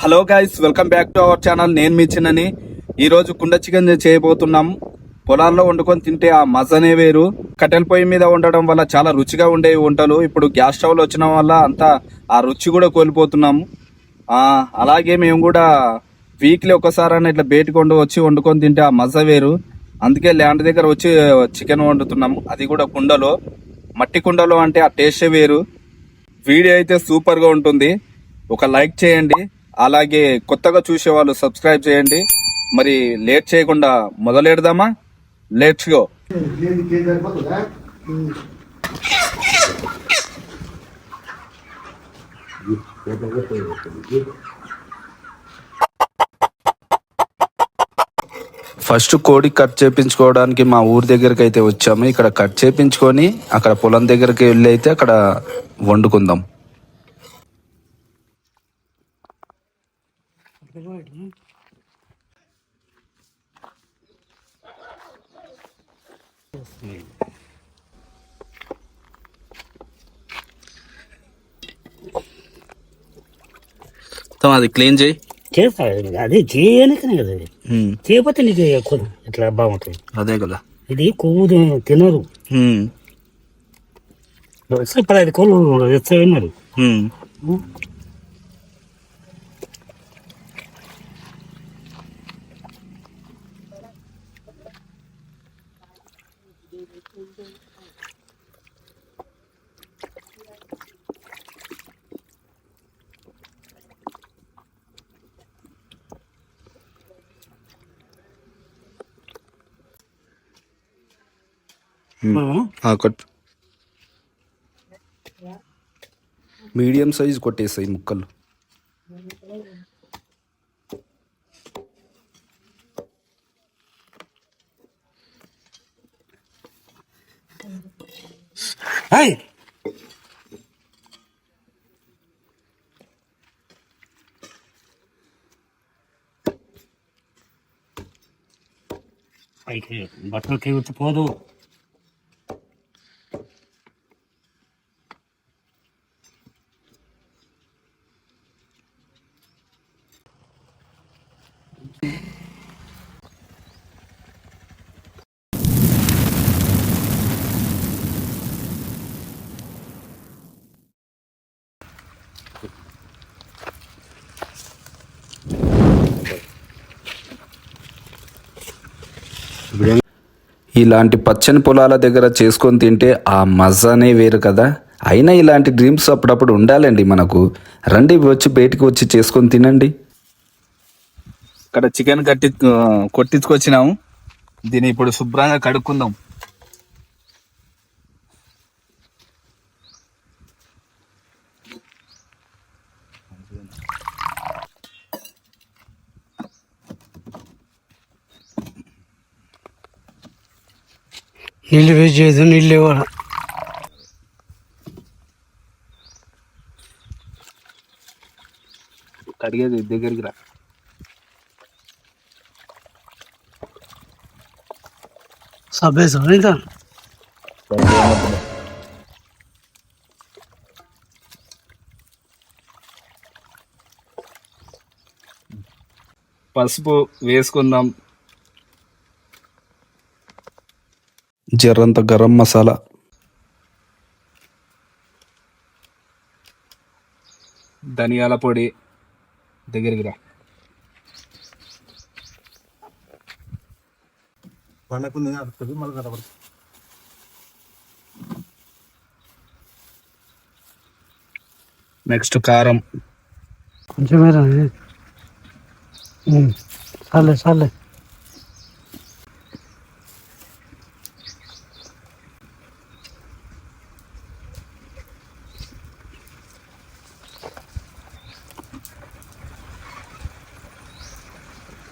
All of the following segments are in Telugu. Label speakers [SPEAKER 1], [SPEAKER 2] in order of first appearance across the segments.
[SPEAKER 1] Hello guys welcome back to our channel నేను మీ చిన్నని. ఈరోజు కుండ చికెన్ చేయబోతున్నాం. పొలాల్లో వండుకొని తింటే ఆ మజనే వేరు. కట్టెల పొయ్యి మీద ఉండడం వల్ల చాలా రుచిగా ఉండేవి వంటలు. ఇప్పుడు గ్యాస్ స్టవ్లు వచ్చిన వల్ల అంతా ఆ రుచి కూడా కోల్పోతున్నాము అలాగే మేము కూడా వీక్లీ ఒకసారైనా ఇట్లా బయటకు వచ్చి వండుకొని తింటే ఆ మజ వేరు. అందుకే ల్యాండ్ దగ్గర వచ్చి చికెన్ వండుతున్నాము అది కూడా కుండలో. మట్టి కుండలో అంటే ఆ టేస్టే వేరు. వీడియో అయితే సూపర్గా ఉంటుంది. ఒక లైక్ చేయండి. అలాగే కొత్తగా చూసే వాళ్ళు సబ్స్క్రైబ్ చేయండి. మరి లేట్ చేయకుండా మొదలెడదామా? లెట్స్ గో ఫస్ట్ కోడి కట్ చేపించుకోవడానికి మా ఊరి దగ్గరికి అయితే వచ్చాము. ఇక్కడ కట్ చేపించుకొని అక్కడ పొలం దగ్గరికి వెళ్ళి అయితే అక్కడ వండుకుందాం. అది క్లీన్ చేయి.
[SPEAKER 2] చేస్తా అది చేయనికనే కదా అది చేయకపోతే నీకు ఎక్కువ ఇట్లా బాగుంటుంది.
[SPEAKER 1] అదే కదా.
[SPEAKER 2] ఇది కొవ్వు తినరు. పదహైదు కోళ్ళు తెచ్చా విన్నారు
[SPEAKER 1] కొట్ మీడియం సైజ్ కొట్టేసాయి ముక్కలు
[SPEAKER 2] హాయ్ పైకి బట్టలు తెగుతూ పోదు
[SPEAKER 1] ఇలాంటి పచ్చని పొలాల దగ్గర చేసుకొని తింటే ఆ మజానే వేరు కదా. అయినా ఇలాంటి డ్రీమ్స్ అప్పుడప్పుడు ఉండాలండి మనకు. రండి వచ్చి బయటికి వచ్చి చేసుకొని తినండి. ఇక్కడ చికెన్ కట్టి కొట్టించుకొచ్చినాము. దీన్ని ఇప్పుడు శుభ్రంగా కడుక్కుందాం.
[SPEAKER 2] నీళ్ళు వేస్ట్ చేయదు నీళ్ళు ఇవ్వాలి.
[SPEAKER 1] కడిగేది దగ్గరికి రా.
[SPEAKER 2] సబ్బేసాం ఇంకా
[SPEAKER 1] పసుపు వేసుకుందాం. జర్రంత గరం మసాలా. ధనియాల పొడి దగ్గరికి రా.
[SPEAKER 3] పండకుంది అడుగుతుంది మళ్ళీ కనబడుతుంది.
[SPEAKER 1] నెక్స్ట్ కారం.
[SPEAKER 2] కొంచెమేరా చాలే చాలే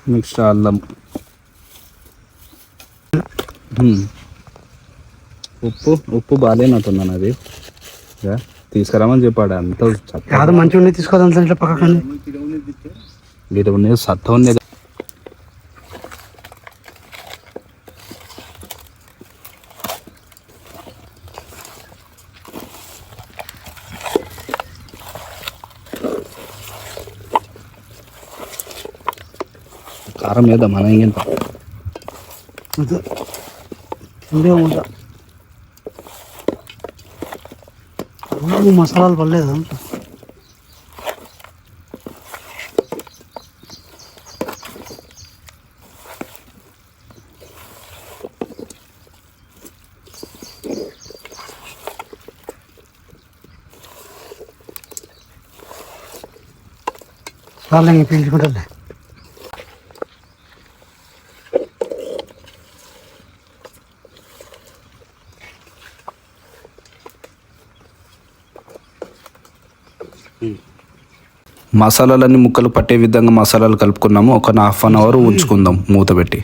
[SPEAKER 1] నెక్స్ట్ అల్లం. ఉప్పు ఉప్పు బాగాలేనట్టున్నాను అది తీసుకురామని చెప్పాడు అంత
[SPEAKER 2] కాదు మంచిగా ఉండి తీసుకోదాం పక్కన
[SPEAKER 1] గిట ఉన్నది సత్త ఉన్నది. కారం వేద్దాం మనం ఇంకెంత
[SPEAKER 2] అదే ఇందే ఉంటా అన్నం మసాలాలు పడలేదు చాలా ఇంక పీల్చుకుంటారులే
[SPEAKER 1] మసాలాలన్నీ ముక్కలు పట్టే విధంగా మసాలాలు కలుపుకున్నాము. ఒక హాఫ్ అన్ అవర్ ఉంచుకుందాం మూత పెట్టి.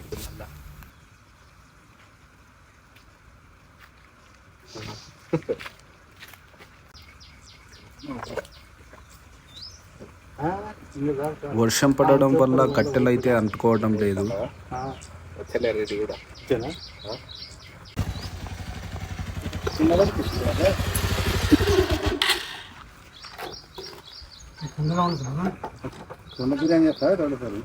[SPEAKER 1] వర్షం పడడం వల్ల కట్టెలు అయితే అంటుకోవడం లేదు.
[SPEAKER 3] రెండు బిర్యానీ చేస్తారా రెండు సార్లు.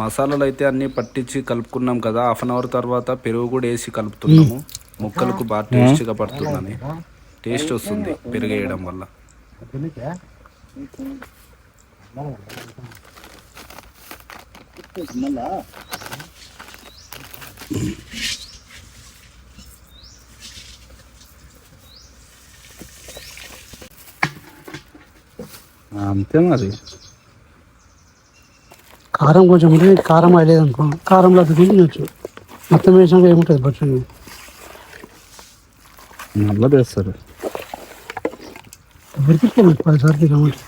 [SPEAKER 1] మసాలాలు అయితే అన్ని పట్టించి కలుపుకున్నాం కదా. హాఫ్ అన్ అవర్ తర్వాత పెరుగు కూడా వేసి కలుపుతున్నాము. ముక్కలకు బాగా టేస్ట్గా పడుతుందని. టేస్ట్ వస్తుంది పెరుగు వేయడం వల్ల. అంతే మరి
[SPEAKER 2] కారం కొంచెం ఉంటే కారం అయ్యలేదు అనుకో కారంలో అద్దుకుని తినొచ్చు. మొత్తం వేసినాక ఏముంటుంది పచ్చడి?
[SPEAKER 1] నల్ల తెస్తారు
[SPEAKER 2] ఉడికిపోయింది పదిసార్లు తినమంటే.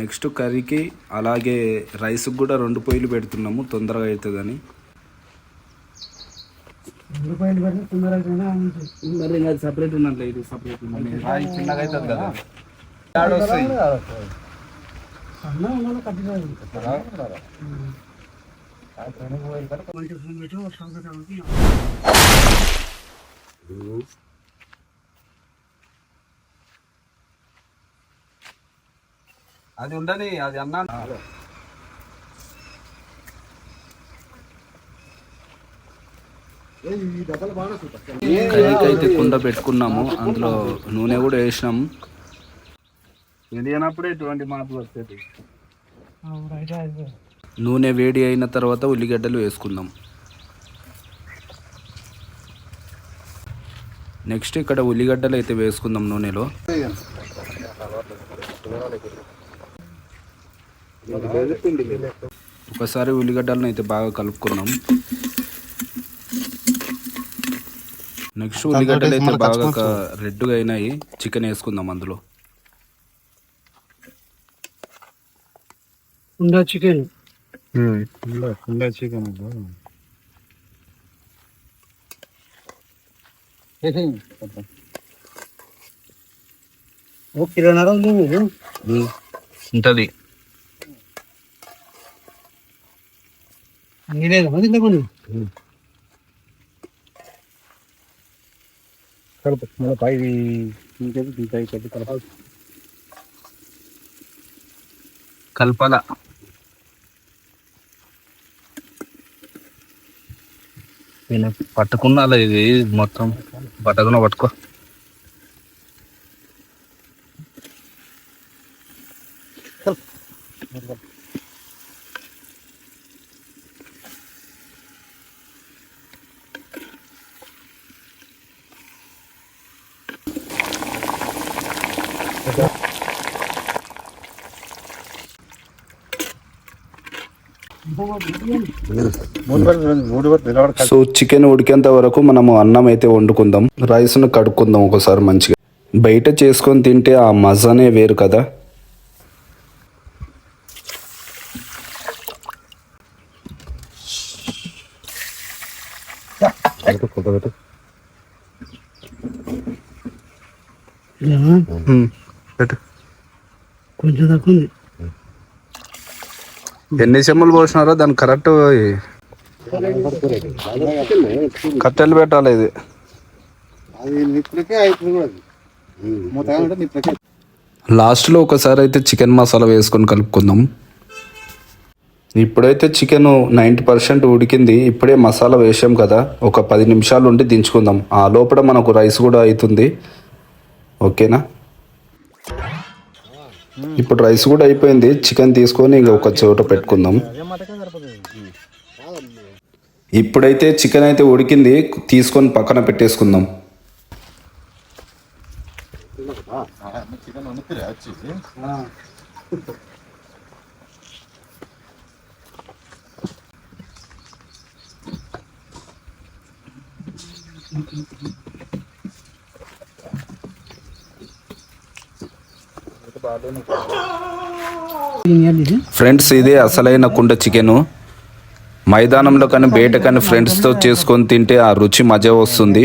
[SPEAKER 1] నెక్స్ట్ కర్రీకి అలాగే రైస్కి కూడా రెండు పొయ్యిలు పెడుతున్నాము తొందరగా అవుతుందని మరి ఇంకా సపరేట్ ఉన్నట్లే ఇది సపరేట్ చిన్నగా అవుతుంది కదా.
[SPEAKER 2] మంచి ఫోన్ పెట్టి
[SPEAKER 1] అది ఉండని అది అన్నా అయితే కుండ పెట్టుకున్నాము అందులో నూనె కూడా వేసినాము తెలియనప్పుడే ఇటువంటి మాటలు వస్తుంది? నూనె వేడి అయిన తర్వాత ఉల్లిగడ్డలు వేసుకుందాం. నెక్స్ట్ ఇక్కడ ఉల్లిగడ్డలు అయితే వేసుకుందాం నూనెలో. ఒకసారి ఉల్లిగడ్డలను అయితే బాగా కలుపుకున్నాం. నెక్స్ట్ ఉల్లిగడ్డలు అయితే బాగా రెడ్గా అయినాయి. చికెన్ వేసుకుందాం అందులో.
[SPEAKER 2] ఉండా చికెన్?
[SPEAKER 3] చికెన్
[SPEAKER 2] ఓ కిలోన్నర ఉంది మీరు
[SPEAKER 1] ఉంటుంది.
[SPEAKER 2] ఇంతమంది
[SPEAKER 3] కలుపు మళ్ళీ పై ఇంకేది కలపాలి
[SPEAKER 1] కల్పల నేను పట్టుకున్నా ఇది మొత్తం. పట్టకుండా పట్టుకో. సో చికెన్ ఉడికేంత వరకు మనము అన్నం అయితే వండుకుందాం. రైస్ను కడుక్కుందాం ఒకసారి మంచిగా. బయట చేసుకొని తింటే ఆ మజానే వేరు కదా.
[SPEAKER 2] కొంచెం తక్కువ ఉంది.
[SPEAKER 1] ఎన్ని చెమ్మలు పోసినారో దాన్ని కరెక్ట్ కట్టెలు పెట్టాలి ఇది. లాస్ట్లో ఒకసారి అయితే చికెన్ మసాలా వేసుకొని కలుపుకుందాం. ఇప్పుడైతే చికెన్ నైంటీ పర్సెంట్ ఉడికింది. ఇప్పుడే మసాలా వేసాం కదా. ఒక పది నిమిషాలు ఉండి దించుకుందాం. ఆ లోపల మనకు రైస్ కూడా అవుతుంది. ఓకేనా? ఇప్పుడు రైస్ కూడా అయిపోయింది. చికెన్ తీసుకొని ఇంకా ఒక చోట పెట్టుకుందాం. ఇప్పుడైతే చికెన్ అయితే ఉడికింది. తీసుకొని పక్కన పెట్టేసుకుందాం.
[SPEAKER 2] Thank you.
[SPEAKER 1] ఫ్రెండ్స్ ఇదే అసలైన కుండ చికెను. మైదానంలో కానీ బయట కానీ ఫ్రెండ్స్తో చేసుకొని తింటే ఆ రుచి మజా వస్తుంది.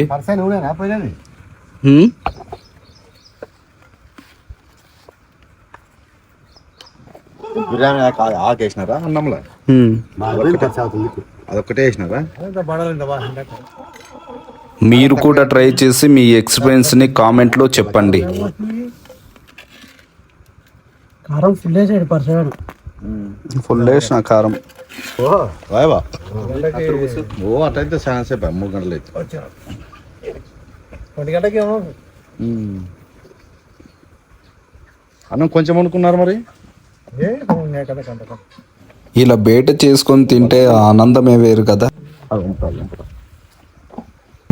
[SPEAKER 3] అన్నంలో. అదొక్కటే వేసినారా?
[SPEAKER 1] మీరు కూడా ట్రై చేసి మీ ఎక్స్పీరియన్స్ని కామెంట్లో చెప్పండి.
[SPEAKER 2] కారం ఫుల్ వేసాడు పర్సెంట్
[SPEAKER 1] ఫుల్ వేసిన కారం.
[SPEAKER 3] ఓ రాయవా ఓ అట్లయితే చాలా సేపు మూడు గంటలు అయితే.
[SPEAKER 2] ఒంటి గంటకి ఏమో.
[SPEAKER 3] అన్నం కొంచెం అనుకున్నారు మరి?
[SPEAKER 1] ఇలా బయట చేసుకొని తింటే ఆనందమే వేరు కదా.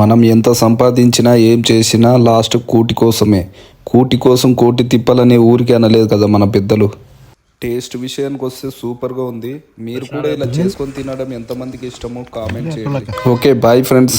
[SPEAKER 1] మనం ఎంత సంపాదించినా ఏం చేసినా లాస్ట్ కూటి కోసమే. కూటి కోసం కోటి తిప్పాలనే ఊరికి అనలేదు కదా మన పెద్దలు. టేస్ట్ విషయానికి వస్తే సూపర్గా ఉంది. మీరు కూడా ఇలా చేసుకొని తినడం ఎంతమందికి ఇష్టమో కామెంట్ చేయండి. Okay bye friends.